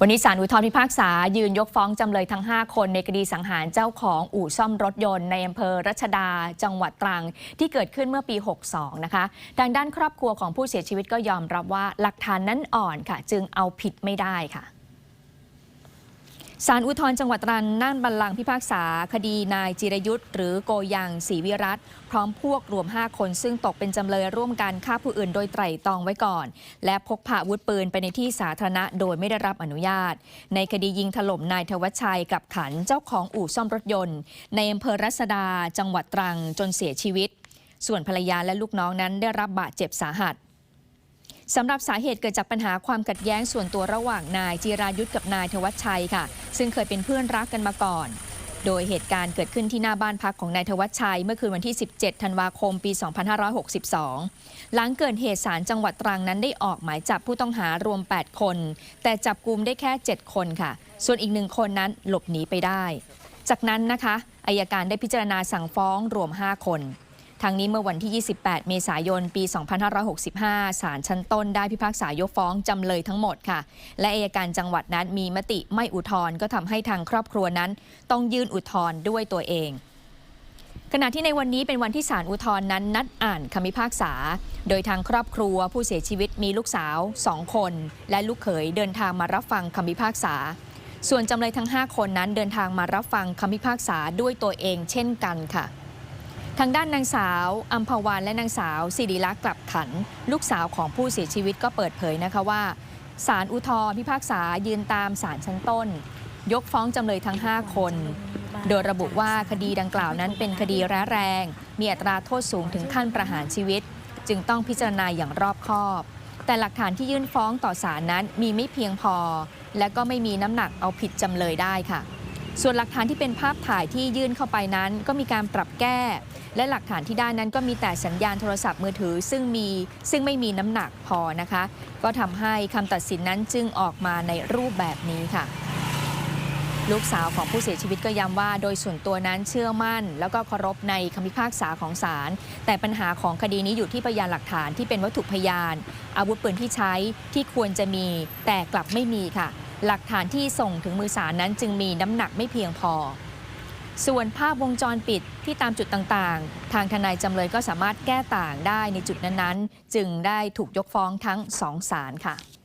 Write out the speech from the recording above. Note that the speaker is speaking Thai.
วันนี้ศาลอุทธรพิพากษา ยืนยกฟ้องจำเลยทั้ง 5 คนในคดีสังหารเจ้าของอู่ซ่อมรถยนต์ในอำเภอรัชดา จังหวัดตรัง ที่เกิดขึ้นเมื่อปี 62 นะคะทางด้านครอบครัวของผู้เสียชีวิตก็ยอมรับว่าหลักฐานนั้นอ่อนค่ะ จึงเอาผิดไม่ได้ค่ะ ศาลอุทธรจังหวัดตรังนั่นบัลลังก์พิพากษา คดีนายจิรยุทธ์หรือโกยังศรีวิรัตพร้อมพวกรวม 5 คนซึ่งตกเป็นจำเลยร่วมกันฆ่าผู้อื่นโดยไตร่ตรองไว้ก่อน และพกพาอาวุธปืนไปในที่สาธารณะโดยไม่ได้รับอนุญาต ในคดียิงถล่มนายธวัชชัยกับขันเจ้าของอู่ซ่อมรถยนต์ ในอำเภอรัศดา จังหวัดตรังจนเสียชีวิต ส่วนภรรยาและลูกน้องนั้นได้รับบาดเจ็บสาหัส สำหรับสาเหตุเกิดจากปัญหาความขัดแย้งส่วนตัวระหว่างนายจีรายุทธกับนายธวัชชัยค่ะ ซึ่งเคยเป็นเพื่อนรักกันมาก่อน โดยเหตุการณ์เกิดขึ้นที่หน้าบ้านพักของนายธวัชชัย เมื่อคืนวันที่ 17 ธันวาคม ปี 2562 หลังเกิดเหตุศาลจังหวัดตรังนั้นได้ออกหมายจับผู้ต้องหารวม 8 คน แต่จับกลุ่มได้แค่ 7 คนค่ะ ส่วนอีกหนึ่งคนนั้นหลบหนีไปได้ จากนั้นนะคะอายการได้พิจารณาสั่งฟ้องรวม 5 คน ทางนี้เมื่อวันที่ 28 เมษายน ปี 2565 ศาลชั้นต้นได้พิพากษายกฟ้องจำเลยทั้งหมดค่ะ และอายการจังหวัดนั้นมีมติไม่อุทธรณ์ก็ทำให้ทางครอบครัวนั้น ต้องยื่นอุทธรณ์ด้วยตัวเอง ขณะที่ในวันนี้เป็นวันที่ศาลอุทธรณ์นั้นนัดอ่านคำพิพากษา โดยทางครอบครัวผู้เสียชีวิตมีลูกสาว2คน และลูกเขยเดินทางมารับฟังคำพิพากษา ส่วนจำเลยทั้ง 5 คนนั้นเดินทางมารับฟังคำพิพากษาด้วยตัวเอง เช่นกันค่ะ ทางด้านนางสาวอัมพวันและนางสาวสิริลักษณ์กลับขัน ลูกสาวของผู้เสียชีวิตก็เปิดเผยนะคะว่าศาลอุทธรพิพากษายืนตามศาลชั้นต้น ยกฟ้องจำเลยทั้ง 5 คน โดยระบุว่าคดีดังกล่าวนั้นเป็นคดีร้ายแรง มีอัตราโทษสูงถึงขั้นประหารชีวิต จึงต้องพิจารณาอย่างรอบคอบ แต่หลักฐานที่ยื่นฟ้องต่อศาลนั้นมีไม่เพียงพอ และก็ไม่มีน้ำหนักเอาผิดจำเลยได้ค่ะ ส่วนหลักฐานที่เป็นภาพถ่ายที่ยื่นเข้าไปนั้น ก็มีการปรับแก้ และหลักฐานที่ได้นั้นก็มีแต่สัญญาณโทรศัพท์มือถือ ซึ่งมีซึ่งไม่มีน้ำหนักพอนะคะ ก็ทำให้คำตัดสินนั้นจึงออกมาในรูปแบบนี้ค่ะลูกสาวของผู้เสียชีวิตก็ย้ำว่า โดยส่วนตัวนั้นเชื่อมั่น แล้วก็เคารพในคำพิพากษาของศาลแต่ปัญหาของคดีนี้อยู่ที่พยานหลักฐานที่เป็นวัตถุพยาน อาวุธปืนที่ใช้ที่ควรจะมีแต่กลับไม่มีค่ะ หลักฐานที่ส่งถึงมือศาลนั้นจึงมีน้ำหนักไม่เพียงพอ ส่วนภาพวงจรปิดที่ตามจุดต่างๆ ทางทนายจำเลยก็สามารถแก้ต่างได้ในจุดนั้นๆ จึงได้ถูกยกฟ้องทั้งสองศาลค่ะ